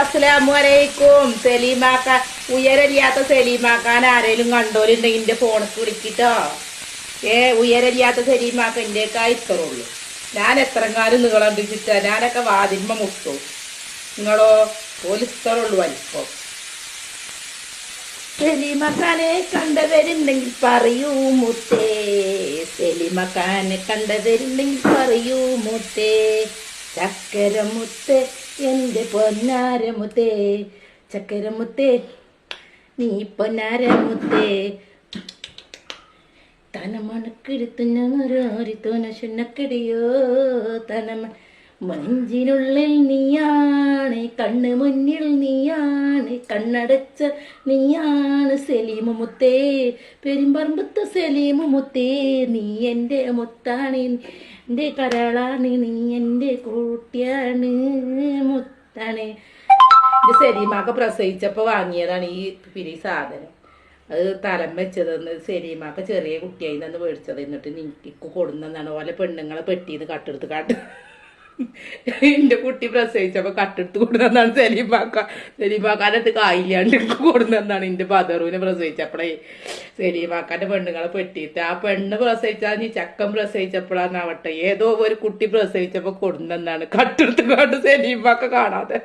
അസ്സലാമു അലൈക്കും സലീമാക്ക ഉയരല്ലാത്ത സലീമാക്കാൻ ആരേലും കണ്ടോലുണ്ടെങ്കിൽ എന്റെ ഫോണിൽ വിളിക്കിട്ടോ. ഏ ഉയരല്ലാത്ത സലീമാക്ക എന്റെയൊക്കെ ഇത്രയുള്ളൂ ഞാൻ എത്രങ്ങാനും നിങ്ങളെ പിടിച്ചിട്ടാ ഞാനൊക്കെ വാതിന്മ മുട്ടും. നിങ്ങളോ ഒരു വലിപ്പം. സെലിമക്കാനെ കണ്ടവരുണ്ടെങ്കിൽ പറയൂ മുത്തേ. സെലിമക്കാനെ കണ്ടവരുണ്ടെങ്കിൽ പറയൂ മുത്തേ. ചക്കരമുത്തേ എന്റെ പൊന്നാരമുത്തേ ചക്കരമുത്തേ നീ പൊന്നാരമുത്തേ. തനമണക്കെടുത്ത് ഞാനൊരു തുനശുനക്കടിയോ തനമ മഞ്ചിനുള്ളിൽ നീയാണ് കണ്ണ് മുന്നിൽ നീയാണ് കണ്ണടച്ച നീയാണ് സലീമു മുത്തേ. പെരുമ്പറമ്പത്ത് സലീമു മുത്തേ നീ എന്റെ മുത്താണ് എന്റെ കരളാണ് നീ എന്റെ കൂട്ടിയാണ് മുത്താണ്. ഇത് സലീമാക്ക പ്രസവിച്ചപ്പോൾ വാങ്ങിയതാണ് ഈ പിരി സാധനം. അത് തലം വെച്ചതെന്ന് സലീമാക്ക ചെറിയ കുട്ടിയായി നിന്ന് മേടിച്ചത്. എന്നിട്ട് നിനക്ക് കൊടുന്നെന്നാണ്. ഓലെ പെണ്ണുങ്ങളെ പെട്ടിന്ന് കട്ടെടുത്ത് കാട്ട് എന്റെ കുട്ടി പ്രസവിച്ചപ്പോ കട്ടെടുത്ത് കൊടുന്നാണ് സലീമാക്ക സലീമാക്കാനത്ത് കായില്ലാണ്ട് എനിക്ക് കൊടുന്നെന്നാണ് എന്റെ ബദറുവിനെ പ്രസവിച്ചപ്പോഴേ സലീമാക്കാന്റെ പെണ്ണുങ്ങളെ പെട്ടിയിട്ട് ആ പെണ്ണ് പ്രസവിച്ചാ നീ ചക്കൻ പ്രസവിച്ചപ്പോഴാന്നാവട്ടെ ഏതോ ഒരു കുട്ടി പ്രസവിച്ചപ്പോ കൊടുന്നെന്നാണ് കട്ടെടുത്ത് കാട്ട് സലീമാക്ക കാണാതെ.